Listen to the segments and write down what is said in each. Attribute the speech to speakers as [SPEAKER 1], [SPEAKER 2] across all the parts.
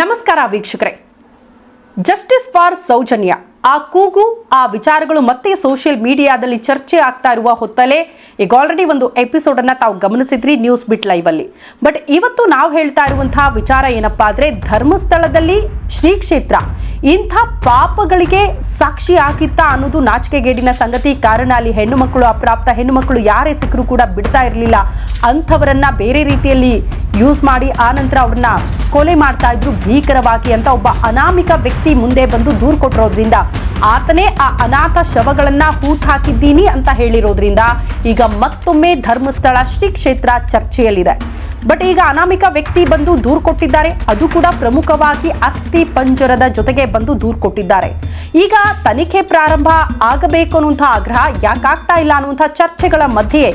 [SPEAKER 1] ನಮಸ್ಕಾರ ವೀಕ್ಷಕರೇ justice for Soujanya ಆ ಕೂಗು, ಆ ವಿಚಾರಗಳು ಮತ್ತೆ ಸೋಷಿಯಲ್ ಮೀಡಿಯಾದಲ್ಲಿ ಚರ್ಚೆ ಆಗ್ತಾ ಇರುವ ಹೊತ್ತಲೇ ಈಗ ಆಲ್ರೆಡಿ ಒಂದು ಎಪಿಸೋಡ್ ಅನ್ನ ತಾವು ಗಮನಿಸಿದ್ರಿ ನ್ಯೂಸ್ ಬಿಟ್ ಲೈವ್ ಅಲ್ಲಿ. ಬಟ್ ಇವತ್ತು ನಾವು ಹೇಳ್ತಾ ಇರುವಂತಹ ವಿಚಾರ ಏನಪ್ಪಾ ಅಂದ್ರೆ ಧರ್ಮಸ್ಥಳದಲ್ಲಿ ಶ್ರೀ ಕ್ಷೇತ್ರ ಇಂಥ ಪಾಪಗಳಿಗೆ ಸಾಕ್ಷಿ ಆಗಿತ್ತ ಅನ್ನೋದು ನಾಚಿಕೆಗೇಡಿನ ಸಂಗತಿ. ಕಾರಣ ಅಲ್ಲಿ ಹೆಣ್ಣು ಮಕ್ಕಳು ಅಪ್ರಾಪ್ತ, ಹೆಣ್ಣು ಮಕ್ಕಳು ಯಾರೇ ಸಿಕ್ಕರೂ ಕೂಡ ಬಿಡ್ತಾ ಇರಲಿಲ್ಲ. ಅಂಥವರನ್ನು ಬೇರೆ ರೀತಿಯಲ್ಲಿ ಯೂಸ್ ಮಾಡಿ ಆ ನಂತರ ಅವ್ರನ್ನ ಕೊಲೆ ಮಾಡ್ತಾ ಇದ್ರು ಭೀಕರವಾಗಿ ಅಂತ ಒಬ್ಬ ಅನಾಮಿಕ ವ್ಯಕ್ತಿ ಮುಂದೆ ಬಂದು ದೂರು ಕೊಟ್ಟಿರೋದ್ರಿಂದ ಆತನೇ ಆ ಅನಾಥ ಶವಗಳನ್ನ ಹಾಕಿದ್ದೀನಿ ಅಂತ ಹೇಳಿರೋದ್ರಿಂದ ಈಗ ಮತ್ತೊಮ್ಮೆ ಧರ್ಮಸ್ಥಳ ಶ್ರೀ ಕ್ಷೇತ್ರ ಚರ್ಚೆಯಲ್ಲಿದೆ. ಬಟ್ ಈಗ ಅನಾಮಿಕ ವ್ಯಕ್ತಿ ಬಂದು ದೂರು ಕೊಟ್ಟಿದ್ದಾರೆ. ಅದು ಕೂಡ ಪ್ರಮುಖವಾಗಿ ಅಸ್ಥಿ ಪಂಜರದ ಜೊತೆಗೆ ಬಂದು ದೂರು ಕೊಟ್ಟಿದ್ದಾರೆ. ಈಗ ತನಿಖೆ ಪ್ರಾರಂಭ ಆಗಬೇಕು ಅನ್ನುವಂಥ ಆಗ್ರಹ ಯಾಕಾಗ್ತಾ ಇಲ್ಲ ಅನ್ನುವಂಥ ಚರ್ಚೆಗಳ ಮಧ್ಯೆ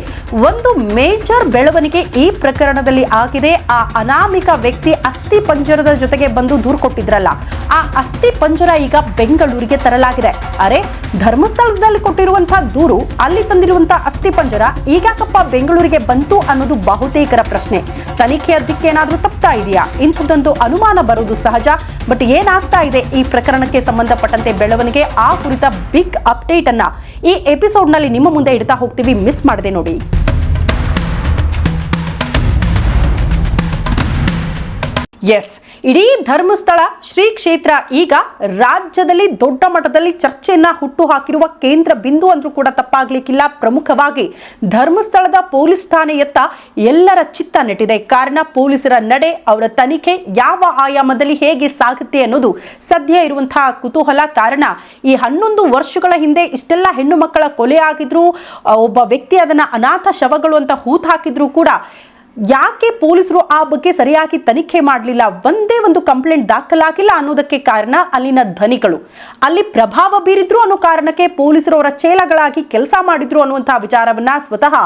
[SPEAKER 1] ಒಂದು ಮೇಜರ್ ಬೆಳವಣಿಗೆ ಈ ಪ್ರಕರಣದಲ್ಲಿ ಆಗಿದೆ. ಆ ಅನಾಮಿಕ ವ್ಯಕ್ತಿ ಅಸ್ಥಿ ಪಂಜರದ ಜೊತೆಗೆ ಬಂದು ದೂರು ಕೊಟ್ಟಿದ್ರಲ್ಲ, ಆ ಅಸ್ಥಿ ಪಂಜರ ಈಗ ಬೆಂಗಳೂರಿಗೆ ತರಲಾಗಿದೆ. ಅರೆ, ಧರ್ಮಸ್ಥಳದಲ್ಲಿ ಕೊಟ್ಟಿರುವಂತಹ ದೂರು, ಅಲ್ಲಿ ತಂದಿರುವಂತಹ ಅಸ್ಥಿ ಪಂಜರ ಈಗಾಕಪ್ಪ ಬೆಂಗಳೂರಿಗೆ ಬಂತು ಅನ್ನೋದು ಬಹುತೇಕರ ಪ್ರಶ್ನೆ. ತನಿಖೆ ದಿಕ್ಕೇನಾದರೂ ತಪ್ತಾ ಇದೆಯಾ? ಇಂಥದ್ದೊಂದು ಅನುಮಾನ ಬರುವುದು ಸಹಜ. ಬಟ್ ಏನಾಗ್ತಾ ಇದೆ ಈ ಪ್ರಕರಣಕ್ಕೆ ಸಂಬಂಧಪಟ್ಟಂತೆ ಬೆಳವಣಿಗೆ? ಆ ಕುರಿತ ಬಿಗ್ ಅಪ್ಡೇಟ್ ಅನ್ನ ಈ ಎಪಿಸೋಡ್ನಲ್ಲಿ ನಿಮ್ಮ ಮುಂದೆ ಇಡ್ತಾ ಹೋಗ್ತೀವಿ. ಮಿಸ್ ಮಾಡದೆ ನೋಡಿ. ಎಸ್ ಇಡೀ ಧರ್ಮಸ್ಥಳ ಶ್ರೀ ಕ್ಷೇತ್ರ ಈಗ ರಾಜ್ಯದಲ್ಲಿ ದೊಡ್ಡ ಮಟ್ಟದಲ್ಲಿ ಚರ್ಚೆಯನ್ನ ಹುಟ್ಟು ಹಾಕಿರುವ ಕೇಂದ್ರ ಬಿಂದು ಅಂದ್ರೂ ಕೂಡ ತಪ್ಪಾಗ್ಲಿಕ್ಕಿಲ್ಲ. ಪ್ರಮುಖವಾಗಿ ಧರ್ಮಸ್ಥಳದ ಪೊಲೀಸ್ ಠಾಣೆಯತ್ತ ಎಲ್ಲರ ಚಿತ್ತ ನೆಟ್ಟಿದೆ. ಕಾರಣ ಪೊಲೀಸರ ನಡೆ, ಅವರ ತನಿಖೆ, ಯಾವ ಆಯಾಮದಲ್ಲಿ ಹೇಗೆ ಸಾಗುತ್ತೆ ಅನ್ನೋದು ಸದ್ಯ ಇರುವಂತಹ ಕುತೂಹಲ. ಕಾರಣ ಈ ಹನ್ನೊಂದು ವರ್ಷಗಳ ಹಿಂದೆ ಇಷ್ಟೆಲ್ಲ ಹೆಣ್ಣು ಮಕ್ಕಳ ಕೊಲೆ ಆಗಿದ್ರು ಒಬ್ಬ ವ್ಯಕ್ತಿ ಅದನ್ನ ಅನಾಥ ಶವಗಳು ಅಂತ ಹೂತ್ ಹಾಕಿದ್ರು ಕೂಡ ಯಾಕೆ ಪೊಲೀಸರು ಆ ಬಗ್ಗೆ ಸರಿಯಾಗಿ ತನಿಖೆ ಮಾಡಲಿಲ್ಲ? ಒಂದೇ ಒಂದು ಕಂಪ್ಲೇಂಟ್ ದಾಖಲಾಗಿಲ್ಲ ಅನ್ನೋದಕ್ಕೆ ಕಾರಣ ಅಲ್ಲಿನ ಧನಿಗಳು ಅಲ್ಲಿ ಪ್ರಭಾವ ಬೀರಿದ್ರು ಅನ್ನೋ ಕಾರಣಕ್ಕೆ ಪೊಲೀಸರು ಅವರ ಚೇಲಗಳಾಗಿ ಕೆಲಸ ಮಾಡಿದ್ರು ಅನ್ನುವಂತಹ ವಿಚಾರವನ್ನ ಸ್ವತಃ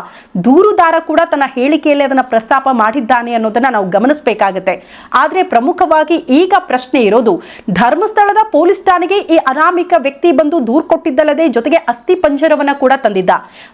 [SPEAKER 1] ದೂರುದಾರ ಕೂಡ ತನ್ನ ಹೇಳಿಕೆಯಲ್ಲಿ ಅದನ್ನ ಪ್ರಸ್ತಾಪ ಮಾಡಿದ್ದಾನೆ ಅನ್ನೋದನ್ನ ನಾವು ಗಮನಿಸಬೇಕಾಗುತ್ತೆ. ಆದ್ರೆ ಪ್ರಮುಖವಾಗಿ ಈಗ ಪ್ರಶ್ನೆ ಇರೋದು, ಧರ್ಮಸ್ಥಳದ ಪೊಲೀಸ್ ಠಾಣೆಗೆ ಈ ಅನಾಮಿಕ ವ್ಯಕ್ತಿ ಬಂದು ದೂರ್ ಕೊಟ್ಟಿದ್ದಲ್ಲದೆ ಜೊತೆಗೆ ಅಸ್ಥಿ ಪಂಜರವನ್ನ ಕೂಡ ತಂದಿದ್ದ.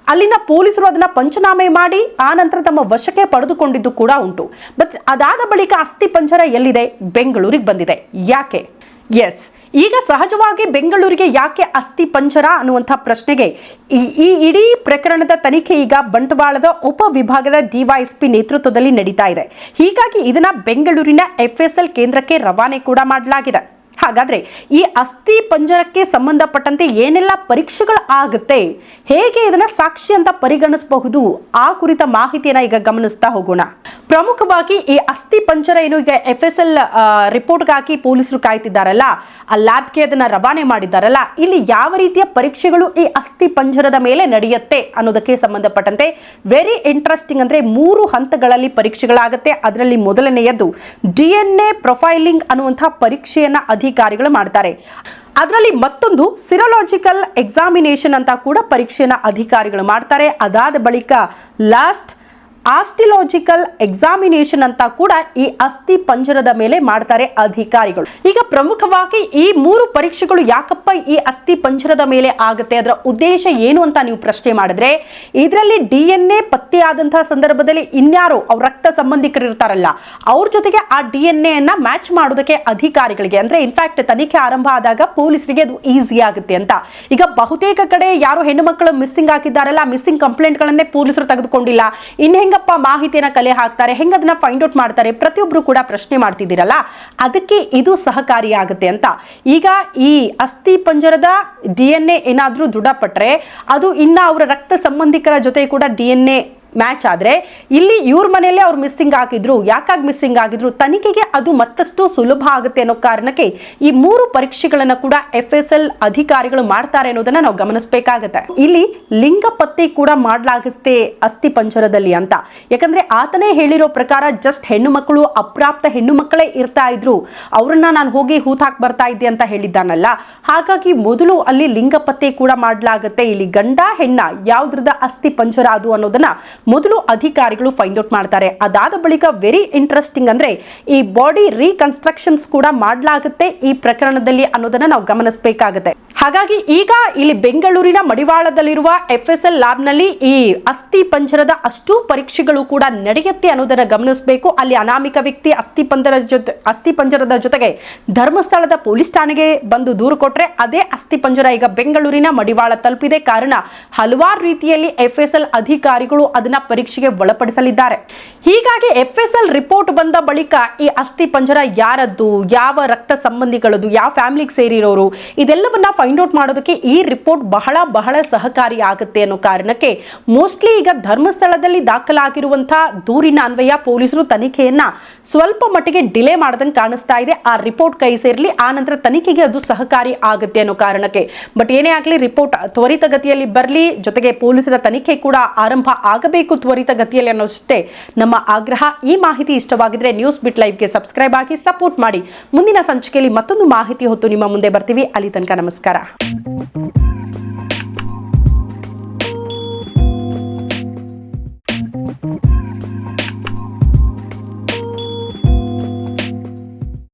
[SPEAKER 1] ಅಲ್ಲಿನ ಪೊಲೀಸರು ಅದನ್ನ ಪಂಚನಾಮೆ ಮಾಡಿ, ಆ ನಂತರ ತಮ್ಮ ವಶಕ್ಕೆ ಪಡೆದುಕೊಂಡಿದ್ದು ಕೂಡ ಉಂಟು. ಬಟ್ ಅದಾದ ಬಳಿಕ ಅಸ್ಥಿ ಪಂಜರ ಎಲ್ಲಿದೆ? ಬೆಂಗಳೂರಿಗೆ ಬಂದಿದೆ. ಯಾಕೆ? ಎಸ್ ಈಗ ಸಹಜವಾಗಿ ಬೆಂಗಳೂರಿಗೆ ಯಾಕೆ ಅಸ್ಥಿ ಪಂಜರ ಅನ್ನುವಂಥ ಪ್ರಶ್ನೆಗೆ ಈ- ಈ ಇಡೀ ಪ್ರಕರಣದ ತನಿಖೆ ಈಗ ಬಂಟ್ವಾಳದ ಉಪವಿಭಾಗದ ಡಿವೈಎಸ್ಪಿ ನೇತೃತ್ವದಲ್ಲಿ ನಡೀತಾ ಇದೆ. ಹೀಗಾಗಿ ಇದನ್ನ ಬೆಂಗಳೂರಿನ ಎಫ್ಎಸ್ಎಲ್ ಕೇಂದ್ರಕ್ಕೆ ರವಾನೆ ಕೂಡ ಮಾಡಲಾಗಿದೆ. ಹಾಗಾದ್ರೆ ಈ ಅಸ್ಥಿ ಪಂಜರಕ್ಕೆ ಸಂಬಂಧಪಟ್ಟಂತೆ ಏನೆಲ್ಲ ಪರೀಕ್ಷೆಗಳು ಆಗುತ್ತೆ? ಹೇಗೆ ಇದನ್ನ ಸಾಕ್ಷಿ ಅಂತ ಪರಿಗಣಿಸಬಹುದು? ಆ ಕುರಿತ ಮಾಹಿತಿಯನ್ನ ಈಗ ಗಮನಿಸ್ತಾ ಹೋಗೋಣ. ಪ್ರಮುಖವಾಗಿ ಈ ಅಸ್ಥಿ ಪಂಜರ ಏನು ಈಗ ಎಫ್ ಎಸ್ ಎಲ್ ರಿಪೋರ್ಟ್ಗಾಗಿ ಪೊಲೀಸರು ಕಾಯ್ತಿದ್ದಾರಲ್ಲ, ಆ ಲ್ಯಾಬ್ಗೆ ಅದನ್ನ ರವಾನೆ ಮಾಡಿದ್ದಾರಲ್ಲ, ಇಲ್ಲಿ ಯಾವ ರೀತಿಯ ಪರೀಕ್ಷೆಗಳು ಈ ಅಸ್ಥಿ ಪಂಜರದ ಮೇಲೆ ನಡೆಯುತ್ತೆ ಅನ್ನೋದಕ್ಕೆ ಸಂಬಂಧಪಟ್ಟಂತೆ ವೆರಿ ಇಂಟ್ರೆಸ್ಟಿಂಗ್ ಅಂದ್ರೆ ಮೂರು ಹಂತಗಳಲ್ಲಿ ಪರೀಕ್ಷೆಗಳಾಗುತ್ತೆ. ಅದರಲ್ಲಿ ಮೊದಲನೆಯದು ಡಿ ಎನ್ ಎ ಪ್ರೊಫೈಲಿಂಗ್ ಅನ್ನುವಂತಹ ಪರೀಕ್ಷೆಯನ್ನ ಅಧಿಕಾರಿಗಳು ಮಾಡ್ತಾರೆ. ಅದರಲ್ಲಿ ಮತ್ತೊಂದು ಸಿರೋಲಾಜಿಕಲ್ ಎಕ್ಸಾಮಿನೇಷನ್ ಅಂತ ಕೂಡ ಪರೀಕ್ಷೆನ ಅಧಿಕಾರಿಗಳು ಮಾಡ್ತಾರೆ. ಅದಾದ ಬಳಿಕ ಲಾಸ್ಟ್ ಆಸ್ಟಿಲಾಜಿಕಲ್ ಎಕ್ಸಾಮಿನೇಷನ್ ಅಂತ ಕೂಡ ಈ ಅಸ್ಥಿ ಪಂಜರದ ಮೇಲೆ ಮಾಡ್ತಾರೆ ಅಧಿಕಾರಿಗಳು. ಈಗ ಪ್ರಮುಖವಾಗಿ ಈ ಮೂರು ಪರೀಕ್ಷೆಗಳು ಯಾಕಪ್ಪ ಈ ಅಸ್ಥಿ ಪಂಜರದ ಮೇಲೆ ಆಗುತ್ತೆ? ಅದರ ಉದ್ದೇಶ ಏನು ಅಂತ ನೀವು ಪ್ರಶ್ನೆ ಮಾಡಿದ್ರೆ, ಇದರಲ್ಲಿ ಡಿ ಎನ್ ಎ ಪತ್ತೆಯಾದಂತಹ ಸಂದರ್ಭದಲ್ಲಿ ಇನ್ಯಾರು ಅವ್ರ ರಕ್ತ ಸಂಬಂಧಿಕರು ಇರ್ತಾರಲ್ಲ, ಅವ್ರ ಜೊತೆಗೆ ಆ ಡಿ ಎನ್ ಎನ್ನ ಮ್ಯಾಚ್ ಮಾಡೋದಕ್ಕೆ ಅಧಿಕಾರಿಗಳಿಗೆ, ಅಂದ್ರೆ ಇನ್ಫ್ಯಾಕ್ಟ್ ತನಿಖೆ ಆರಂಭ ಆದಾಗ ಪೊಲೀಸರಿಗೆ ಅದು ಈಸಿ ಆಗುತ್ತೆ ಅಂತ. ಈಗ ಬಹುತೇಕ ಕಡೆ ಯಾರು ಹೆಣ್ಣು ಮಕ್ಕಳು ಮಿಸ್ಸಿಂಗ್ ಆಗಿದ್ದಾರಲ್ಲ ಮಿಸ್ಸಿಂಗ್ ಕಂಪ್ಲೇಂಟ್ಗಳನ್ನೇ ಪೊಲೀಸರು ತೆಗೆದುಕೊಂಡಿಲ್ಲ. ಇನ್ ಹೆಂಗಪ್ಪ ಮಾಹಿತಿಯನ್ನ ಕಲೆ ಹಾಕ್ತಾರೆ ಹೆಂಗ ಅದನ್ನ ಫೈಂಡ್ ಔಟ್ ಮಾಡ್ತಾರೆ ಪ್ರತಿಯೊಬ್ರು ಕೂಡ ಪ್ರಶ್ನೆ ಮಾಡ್ತಿದ್ದೀರಲ್ಲ, ಅದಕ್ಕೆ ಇದು ಸಹಕಾರಿಯಾಗುತ್ತೆ ಅಂತ. ಈಗ ಈ ಅಸ್ಥಿ ಪಂಜರದ ಡಿ ಎನ್ ಎ ಏನಾದ್ರೂ ದೃಢಪಟ್ರೆ, ಅದು ಇನ್ನ ಅವರ ರಕ್ತ ಸಂಬಂಧಿಕರ ಜೊತೆ ಕೂಡ ಡಿ ಎನ್ ಎ ಮ್ಯಾಚ್ ಆದರೆ ಇಲ್ಲಿ ಇವ್ರ ಮನೆಯಲ್ಲೇ ಅವ್ರು ಮಿಸ್ಸಿಂಗ್ ಆಗಿದ್ರು. ಯಾಕಾಗಿ ಮಿಸ್ಸಿಂಗ್ ಆಗಿದ್ರು? ತನಿಖೆಗೆ ಅದು ಮತ್ತಷ್ಟು ಸುಲಭ ಆಗುತ್ತೆ ಅನ್ನೋ ಕಾರಣಕ್ಕೆ ಈ ಮೂರು ಪರೀಕ್ಷೆಗಳನ್ನು ಕೂಡ ಎಫ್ ಎಸ್ ಎಲ್ ಅಧಿಕಾರಿಗಳು ಮಾಡ್ತಾರೆ ಅನ್ನೋದನ್ನ ನಾವು ಗಮನಿಸಬೇಕಾಗತ್ತೆ. ಇಲ್ಲಿ ಲಿಂಗ ಪತ್ತೆ ಕೂಡ ಮಾಡಲಾಗಿಸ್ತೆ ಅಸ್ಥಿ ಪಂಜರದಲ್ಲಿ ಅಂತ. ಯಾಕಂದ್ರೆ ಆತನೇ ಹೇಳಿರೋ ಪ್ರಕಾರ ಜಸ್ಟ್ ಹೆಣ್ಣು ಮಕ್ಕಳು ಅಪ್ರಾಪ್ತ ಹೆಣ್ಣು ಮಕ್ಕಳೇ ಇರ್ತಾ ಇದ್ರು. ಅವ್ರನ್ನ ನಾನು ಹೋಗಿ ಹೂತ್ ಹಾಕಿ ಬರ್ತಾ ಇದ್ದೆ ಅಂತ ಹೇಳಿದ್ದಾನಲ್ಲ. ಹಾಗಾಗಿ ಮೊದಲು ಅಲ್ಲಿ ಲಿಂಗ ಪತ್ತೆ ಕೂಡ ಮಾಡಲಾಗುತ್ತೆ. ಇಲ್ಲಿ ಗಂಡ ಹೆಣ್ಣ ಯಾವ್ದ್ರದ ಅಸ್ಥಿ ಪಂಜರ ಅದು ಅನ್ನೋದನ್ನ ಮೊದಲು ಅಧಿಕಾರಿಗಳು ಫೈಂಡ್ ಔಟ್ ಮಾಡ್ತಾರೆ. ಅದಾದ ಬಳಿಕ ವೆರಿ ಇಂಟ್ರೆಸ್ಟಿಂಗ್ ಅಂದ್ರೆ ಈ ಬಾಡಿ ರೀಕನ್ಸ್ಟ್ರಕ್ಷನ್ಸ್ ಕೂಡ ಮಾಡಲಾಗುತ್ತೆ ಈ ಪ್ರಕರಣದಲ್ಲಿ ಅನ್ನೋದನ್ನ ನಾವು ಗಮನಿಸಬೇಕಾಗುತ್ತೆ. ಹಾಗಾಗಿ ಈಗ ಇಲ್ಲಿ ಬೆಂಗಳೂರಿನ ಮಡಿವಾಳದಲ್ಲಿರುವ ಎಫ್ ಎಸ್ ಎಲ್ ಲ್ಯಾಬ್ನಲ್ಲಿ ಈ ಅಸ್ಥಿ ಪಂಜರದ ಅಷ್ಟು ಪರೀಕ್ಷೆಗಳು ಕೂಡ ನಡೆಯುತ್ತೆ ಅನ್ನೋದನ್ನ ಗಮನಿಸಬೇಕು. ಅಲ್ಲಿ ಅನಾಮಿಕ ವ್ಯಕ್ತಿ ಅಸ್ಥಿ ಪಂಜರ ಜೊತೆ, ಅಸ್ಥಿ ಪಂಜರದ ಜೊತೆಗೆ ಧರ್ಮಸ್ಥಳದ ಪೊಲೀಸ್ ಠಾಣೆಗೆ ಬಂದು ದೂರು ಕೊಟ್ರೆ ಅದೇ ಅಸ್ಥಿ ಪಂಜರ ಈಗ ಬೆಂಗಳೂರಿನ ಮಡಿವಾಳ ತಲುಪಿದೆ. ಕಾರಣ ಹಲವಾರು ರೀತಿಯಲ್ಲಿ ಎಫ್ ಎಸ್ ಎಲ್ ಅಧಿಕಾರಿಗಳು ಪರೀಕ್ಷೆಗೆ ಒಳಪಡಿಸಲಿದ್ದಾರೆ. ಹೀಗಾಗಿ ಎಫ್ ಎಸ್ ಎಲ್ ರಿಪೋರ್ಟ್ ಬಂದ ಬಳಿಕ ಈ ಅಸ್ಥಿ ಪಂಜರ ಯಾರದ್ದು, ಯಾವ ರಕ್ತ ಸಂಬಂಧಿಗಳದ್ದು, ಯಾವ ಫ್ಯಾಮಿಲಿಗೆ ಸೇರಿರೋರು, ಇದೆಲ್ಲವನ್ನ ಫೈಂಡ್ ಔಟ್ ಮಾಡೋದಕ್ಕೆ ಈ ರಿಪೋರ್ಟ್ ಬಹಳ ಬಹಳ ಸಹಕಾರಿ ಆಗುತ್ತೆ ಅನ್ನೋ ಕಾರಣಕ್ಕೆ ಮೋಸ್ಟ್ಲಿ ಈಗ ಧರ್ಮಸ್ಥಳದಲ್ಲಿ ದಾಖಲಾಗಿರುವಂತಹ ದೂರಿನ ಅನ್ವಯ ಪೊಲೀಸರು ತನಿಖೆಯನ್ನ ಸ್ವಲ್ಪ ಮಟ್ಟಿಗೆ ಡಿಲೇ ಮಾಡದಂಗೆ ಕಾಣಿಸ್ತಾ ಇದೆ. ಆ ರಿಪೋರ್ಟ್ ಕೈ ಸೇರಲಿ, ಆ ನಂತರ ತನಿಖೆಗೆ ಅದು ಸಹಕಾರಿ ಆಗುತ್ತೆ ಅನ್ನೋ ಕಾರಣಕ್ಕೆ. ಬಟ್ ಏನೇ ಆಗಲಿ ರಿಪೋರ್ಟ್ ತ್ವರಿತಗತಿಯಲ್ಲಿ ಬರಲಿ, ಜೊತೆಗೆ ಪೊಲೀಸರ ತನಿಖೆ ಕೂಡ ಆರಂಭ ಆಗಬೇಕು ತ್ವರಿತಗತಿಯಲ್ಲಿ ಅನ್ನೋಷ್ಟೇ. ನಮ್ಮ ಆಗ್ರಹ, ಈ ಮಾಹಿತಿ ಇಷ್ಟವಾಗಿದ್ರೆ ನ್ಯೂಸ್ ಬಿಟ್ ಲೈವ್ಗೆ ಸಬ್ಸ್ಕ್ರೈಬ್ ಆಗಿ ಸಪೋರ್ಟ್ ಮಾಡಿ. ಮುಂದಿನ ಸಂಚಿಕೆಯಲ್ಲಿ ಮತ್ತೊಂದು ಮಾಹಿತಿ ಹೊತ್ತು ನಿಮ್ಮ ಮುಂದೆ ಬರ್ತೀವಿ. ಅಲ್ಲಿ ತನಕ ನಮಸ್ಕಾರ.